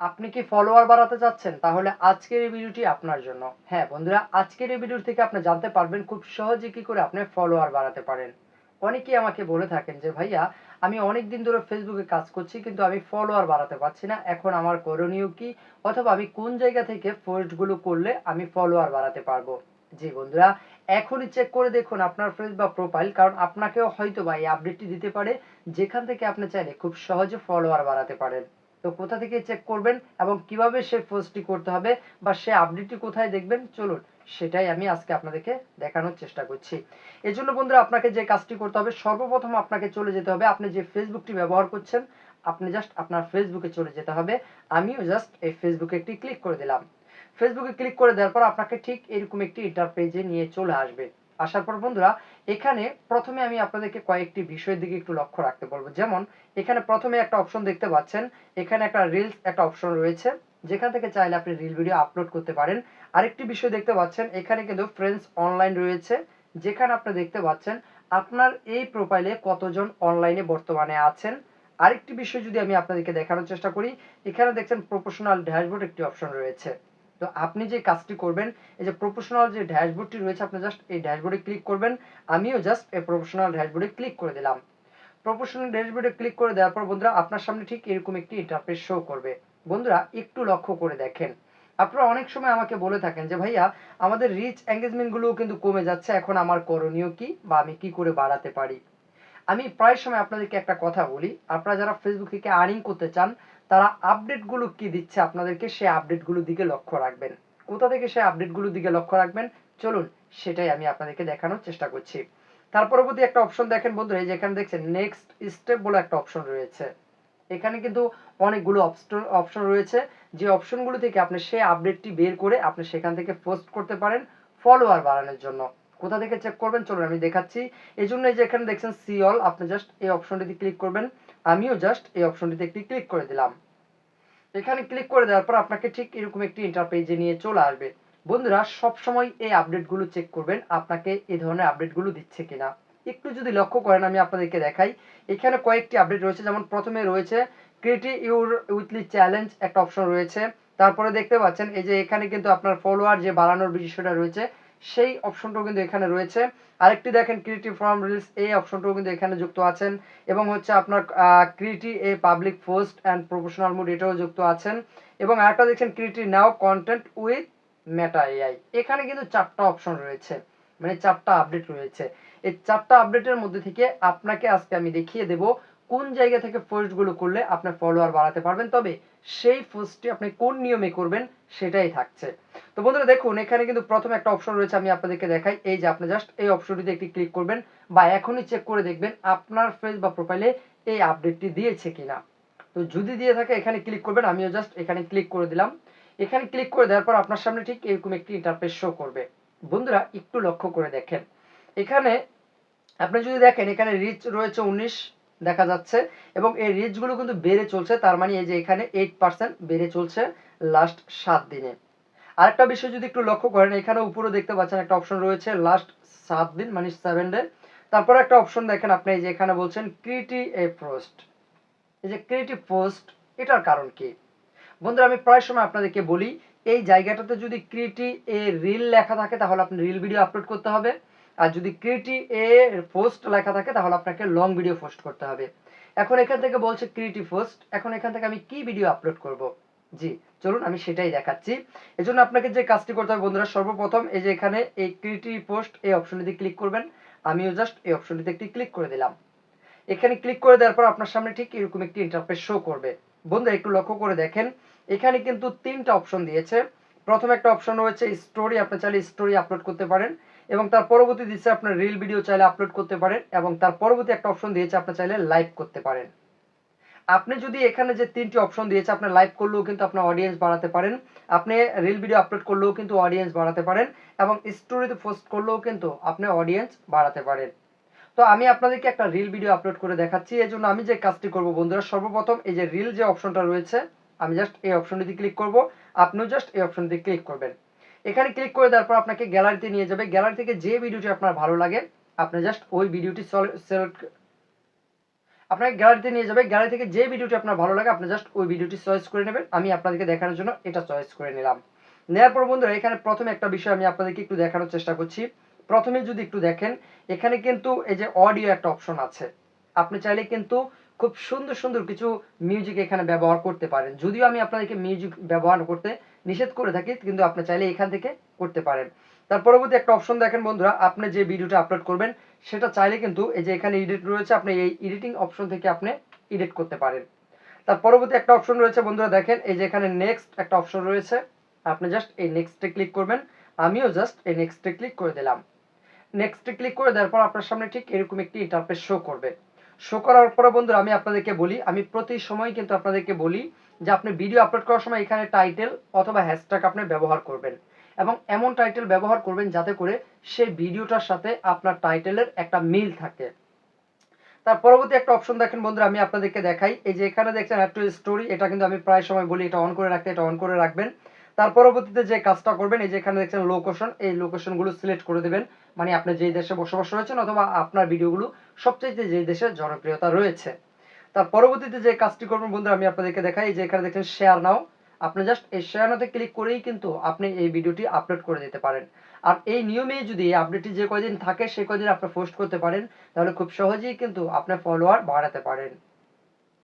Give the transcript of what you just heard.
আপনি কি ফলোয়ার বাড়াতে চাচ্ছেন? তাহলে আজকের এই ভিডিওটি আপনার জন্য। হ্যাঁ বন্ধুরা, আজকের এই ভিডিও থেকে আপনি জানতে পারবেন খুব সহজে কি করে আপনি ফলোয়ার বাড়াতে পারেন। অনেকেই আমাকে বলে থাকেন যে, ভাইয়া, আমি অনেক দিন ধরে ফেসবুকে কাজ করছি, কিন্তু আমি ফলোয়ার বাড়াতে পারছি না। এখন আমার করণীয় কি? অথবা আমি কোন জায়গা থেকে পোস্টগুলো করলে আমি ফলোয়ার বাড়াতে পারব? জি, বন্ধুরা, এখনই চেক করে দেখুন আপনার ফেস বা প্রোফাইল কারণ আপনাকেও হয়তো বা এই আপডেটটি দিতে পারে, যেখান থেকে আপনি চাইলে খুব সহজে ফলোয়ার বাড়াতে পারেন। তো কোথা থেকে চেক করবেন এবং কীভাবে সে পোস্টটি করতে হবে বা সে আপডেটটি কোথায় দেখবেন, চলুন সেটাই আমি আজকে আপনাদেরকে দেখানোর চেষ্টা করছি। এই জন্য বন্ধুরা, আপনাকে যে কাজটি করতে হবে, সর্বপ্রথম আপনাকে চলে যেতে হবে, আপনি যে ফেসবুকটি ব্যবহার করছেন, আপনি জাস্ট আপনার ফেসবুকে চলে যেতে হবে। আমিও জাস্ট এই ফেসবুকে একটি ক্লিক করে দিলাম। ফেসবুকে ক্লিক করে দেওয়ার পর আপনাকে ঠিক এরকম একটি ইন্টারপেজে নিয়ে চলে আসবে। আসার পর বন্ধুরা, এখানে প্রথমে আমি আপনাদেরকে কয়েকটি বিষয়ের দিকে একটু লক্ষ্য রাখতে বলব। যেমন, এখানে প্রথমে একটা অপশন দেখতে পাচ্ছেন, এখানে একটা রিলস একটা অপশন রয়েছে, যেখান থেকে চাইলে আপনি রিল ভিডিও আপলোড করতে পারেন। আরেকটি বিষয় দেখতে পাচ্ছেন, এখানে কিন্তু ফ্রেন্ডস অনলাইন রয়েছে, যেখানে আপনি দেখতে পাচ্ছেন আপনার এই প্রোফাইলে কতজন অনলাইনে বর্তমানে আছেন। আরেকটি বিষয় যদি আমি আপনাদেরকে দেখানোর চেষ্টা করি, এখানে দেখছেন প্রফেশনাল ড্যাশবোর্ড একটি অপশন রয়েছে। তো আপনি যে কাজটি করবেন, এই যে প্রফেশনাল যে ড্যাশবোর্ডটি রয়েছে, আপনি জাস্ট এই ড্যাশবোর্ডে ক্লিক করবেন। আমিও জাস্ট এই প্রফেশনাল ড্যাশবোর্ডে ক্লিক করে দিলাম। প্রফেশনাল ড্যাশবোর্ডে ক্লিক করে দেওয়ার পর বন্ধুরা, আপনার সামনে ঠিক এরকম একটি ইন্টারফেস শো করবে। বন্ধুরা, একটু লক্ষ্য করে দেখেন। আপনারা অনেক সময় আমাকে বলে থাকেন যে, ভাইয়া, আমাদের রিচ এঙ্গেজমেন্টগুলোও কিন্তু কমে যাচ্ছে, এখন আমার করণীয় কি বা আমি কি করে বাড়াতে পারি? আমি প্রায় সময় আপনাদেরকে একটা কথা বলি। আপনারা যারা ফেসবুক থেকে আর্নিং করতে চান তারা আপডেটগুলো কি দিচ্ছে আপনাদেরকে সেই আপডেটগুলোর দিকে লক্ষ্য রাখবেন। কোথা থেকে সেই আপডেটগুলোর দিকে লক্ষ্য রাখবেন? চলুন, সেটাই আমি আপনাদেরকে দেখানোর চেষ্টা করছি। তার পরবর্তী একটা অপশন দেখেন বন্ধুরা, এই যে এখানে দেখছেন নেক্সট স্টেপ বলে একটা অপশন রয়েছে। এখানে কিন্তু অনেকগুলো অপশন রয়েছে। যে অপশনগুলো থেকে আপনি সেই আপডেটটি বের করে আপনি সেখান থেকে পোস্ট করতে পারেন ফলোয়ার বাড়ানোর জন্য। কোথা থেকে চেক করবেন? চলুন আমি দেখাচ্ছি। এই জন্য এই যে এখানে দেখছেন সি অল আপনি জাস্ট এই অপশনটিতে ক্লিক করবেন। আমিও জাস্ট এই অপশনটিতে একটি ক্লিক করে দিলাম। এখানে ক্লিক করে দেওয়ার পর আপনাকে ঠিক এরকম একটি ইন্টারপেজে নিয়ে চলে আসবে। বন্ধুরা সব সময় এই আপডেটগুলো চেক করবেন, আপনাকে এই ধরনের আপডেটগুলো দিচ্ছে কিনা। একটু যদি লক্ষ্য করেন, আমি আপনাদেরকে দেখাই। এখানে কয়েকটি আপডেট রয়েছে, যেমন প্রথমে রয়েছে ক্রিয়েটিভ ইউর উইকলি চ্যালেঞ্জ একটা অপশন রয়েছে। তারপরে দেখতে পাচ্ছেন, এই যে এখানে কিন্তু আপনার ফলোয়ার যে বাড়ানোর বিষয়টা রয়েছে সেই অপশনটাও কিন্তু এখানে রয়েছে। আরেকটি দেখেন ক্রিয়েটিভ ফর্ম রিলস এই অপশনটাও কিন্তু এখানে যুক্ত আছেন এবং হচ্ছে আপনার creative a public post and professional mood এটাও যুক্ত আছেন। এবং আরেকটা দেখছেন creative now content with Meta AI এখানে কিন্তু চারটা অপশন রয়েছে মানে চারটা আপডেট রয়েছে। এই চারটা আপডেটের মধ্যে থেকে আপনাকে আজকে আমি দেখিয়ে দেব কোন জায়গা থেকে পোস্টগুলো করলে আপনার ফলোয়ার বাড়াতে পারবেন। তবে সেই পোস্টটি আপনি কোন নিয়মে করবেন সেটাই থাকছে। তো বন্ধুরা দেখুন, এখানে কিন্তু প্রথমে একটা অপশন রয়েছে, আমি আপনাদেরকে দেখাই। এই যে আপনি জাস্ট এই অপশনটিতে একটি ক্লিক করবেন বা এখনই চেক করে দেখবেন আপনার ফেস বা প্রোফাইলে এই আপডেটটি দিয়েছে কিনা। তো যদি দিয়ে থাকে, এখানে ক্লিক করবেন, আমিও জাস্ট এখানে ক্লিক করে দিলাম। এখানে ক্লিক করে দেওয়ার পর আপনার সামনে ঠিক এরকম একটি ইন্টারফেস শো করবে। বন্ধুরা, একটু লক্ষ্য করে দেখেন। এখানে আপনি যদি দেখেন, এখানে রিচ রয়েছে উনিশ, দেখা যাচ্ছে, এবং এই রিচগুলো কিন্তু বেড়ে চলছে, তার মানে এই যে এখানে এইট পার্সেন্ট বেড়ে চলছে লাস্ট সাত দিনে। আরেকটা বিষয় যদি একটু লক্ষ্য করেন, এখানে উপরে দেখতে পাচ্ছেন একটা অপশন রয়েছে লাস্ট সাত দিন মানে সেভেন ডে তারপরে একটা অপশন দেখেন আপনি, এই যে এখানে বলছেন ক্রিটি এ পোস্ট এই যে ক্রিয়েটিভ পোস্ট এটার কারণ কি? বন্ধুরা, আমি প্রায় সময় আপনাদেরকে বলি, এই জায়গাটাতে যদি ক্রিয়েটিভ এ রিল লেখা থাকে, তাহলে আপনি রিল ভিডিও আপলোড করতে হবে। আর যদি ক্রিয়েটিভ এ পোস্ট লেখা থাকে, তাহলে আপনাকে লং ভিডিও পোস্ট করতে হবে। এখন এখান থেকে বলছে ক্রিয়েটিভ পোস্ট এখন এখান থেকে আমি কি ভিডিও আপলোড করব? জি, চলুন আমি সেটাই দেখাচ্ছি। এই জন্য আপনাকে যে কাজটি করতে হবে বন্ধুরা, সর্বপ্রথম এই যে এখানে এই ক্রিয়েটিভ পোস্ট এই অপশনটিতে ক্লিক করবেন। আমিও জাস্ট এই অপশনটিতে একটি ক্লিক করে দিলাম। এখানে ক্লিক করে দেওয়ার পর আপনার সামনে ঠিক এরকম একটি ইন্টারফেস শো করবে। বন্ধুরা, একটু লক্ষ্য করে দেখেন, এখানে কিন্তু তিনটা অপশন দিয়েছে। প্রথম একটা অপশন রয়েছে স্টোরি আপনি চাইলে স্টোরি আপলোড করতে পারেন এবং তার পরবর্তী দিচ্ছে আপনার রিল ভিডিও চাইলে আপলোড করতে পারেন এবং তার পরবর্তী একটা অপশন দিয়েছে আপনি চাইলে লাইভ করতে পারেন। আপনি যদি এখানে যে তিনটি অপশন দিয়েছে, আপনার লাইভ করলেও কিন্তু আপনার অডিয়েন্স বাড়াতে পারেন। আপনি রিল ভিডিও আপলোড করলেও কিন্তু অডিয়েন্স বাড়াতে পারেন এবং স্টোরিতে পোস্ট করলেও কিন্তু আপনি অডিয়েন্স বাড়াতে পারেন। তো আমি আপনাদেরকে একটা রিল ভিডিও আপলোড করে দেখাচ্ছি। এই জন্য আমি যে কাজটি করব বন্ধুরা, সর্বপ্রথম এই যে রিল যে অপশনটা রয়েছে, আমি জাস্ট এই অপশনটিতে ক্লিক করব। আপনিও জাস্ট এই অপশনটিতে ক্লিক করবেন। এখানে ক্লিক করে দেওয়ার পর আপনাকে গ্যালারিতে নিয়ে যাবে। গ্যালারি থেকে যে ভিডিওটি আপনার ভালো লাগে, আপনি জাস্ট ওই ভিডিওটি সিলেক্ট আপনাকে গ্যালারিতে নিয়ে যাবে। গ্যালারি থেকে যে ভিডিওটি আপনার ভালো লাগে, আপনি জাস্ট ওই ভিডিওটি চয়েস করে নেবেন। আমি আপনাদেরকে দেখানোর জন্য এটা চয়েস করে নিলাম। নেওয়ার পর বন্ধুরা, এখানে প্রথমে একটা বিষয় আমি আপনাদেরকে একটু দেখানোর চেষ্টা করছি। প্রথমে যদি একটু দেখেন, এখানে কিন্তু এই যে অডিও একটা অপশন আছে। আপনি চাইলে কিন্তু খুব সুন্দর সুন্দর কিছু মিউজিক এখানে ব্যবহার করতে পারেন। যদিও আমি আপনাদেরকে মিউজিক ব্যবহার করতে নিষেধ করে থাকি, কিন্তু আপনি চাইলে এখান থেকে করতে পারেন। তার পরবর্তী একটা অপশন দেখেন বন্ধুরা, আপনি যে ভিডিওটা আপলোড করবেন, সেটা চাইলে কিন্তু এই যে এখানে এডিট রয়েছে, আপনি এই এডিটিং অপশন থেকে আপনি এডিট করতে পারেন। তার পরবর্তী একটা অপশন রয়েছে বন্ধুরা, দেখেন, এই যে এখানে নেক্সট একটা অপশন রয়েছে, আপনি জাস্ট এই নেক্সটে ক্লিক করবেন, আমিও জাস্ট এই নেক্সটে ক্লিক করে দিলাম। নেক্সটে ক্লিক করে দেওয়ার পর আপনার সামনে ঠিক এরকম একটি ইন্টারফেস শো করবে। শো করার পরে বন্ধুরা, আমি আপনাদেরকে বলি, আমি প্রতি সময় কিন্তু আপনাদেরকে বলি যে আপনি ভিডিও আপলোড করার সময় এখানে টাইটেল অথবা হ্যাশট্যাগ আপনি ব্যবহার করবেন। এবং এমন টাইটেল ব্যবহার করবেন যাতে করে সেই ভিডিওটার সাথে আপনার টাইটেলের একটা মিল থাকে। তার পরবর্তী একটা অপশন দেখেন বন্ধুরা, আমি আপনাদেরকে দেখাই। এই যে এখানে দেখছেন একটু স্টোরি এটা কিন্তু আমি প্রায় সময় বলি, এটা অন করে রাখতে, এটা অন করে রাখবেন। তার পরবর্তীতে যে কাজটা করবেন, এই যে এখানে দেখছেন লোকেশন এই লোকেশনগুলো সিলেক্ট করে দেবেন। মানে আপনি যেই দেশে বসবাস রয়েছেন অথবা আপনার ভিডিওগুলো সবচেয়ে যেই দেশে জনপ্রিয়তা রয়েছে। তার পরবর্তীতে যে কাজটি করবেন বন্ধুরা, আমি আপনাদেরকে দেখাই। এই যে এখানে দেখছেন শেয়ার নাও আপনি জাস্ট এই শেয়ারনাতে ক্লিক করেই কিন্তু আপনি এই ভিডিওটি আপলোড করে দিতে পারেন। আর এই নিয়মে যদি আপডেটটি যে কয়দিন থাকে, সে কয়দিন আপনি পোস্ট করতে পারেন, তাহলে খুব সহজেই কিন্তু আপনার ফলোয়ার বাড়াতে পারেন।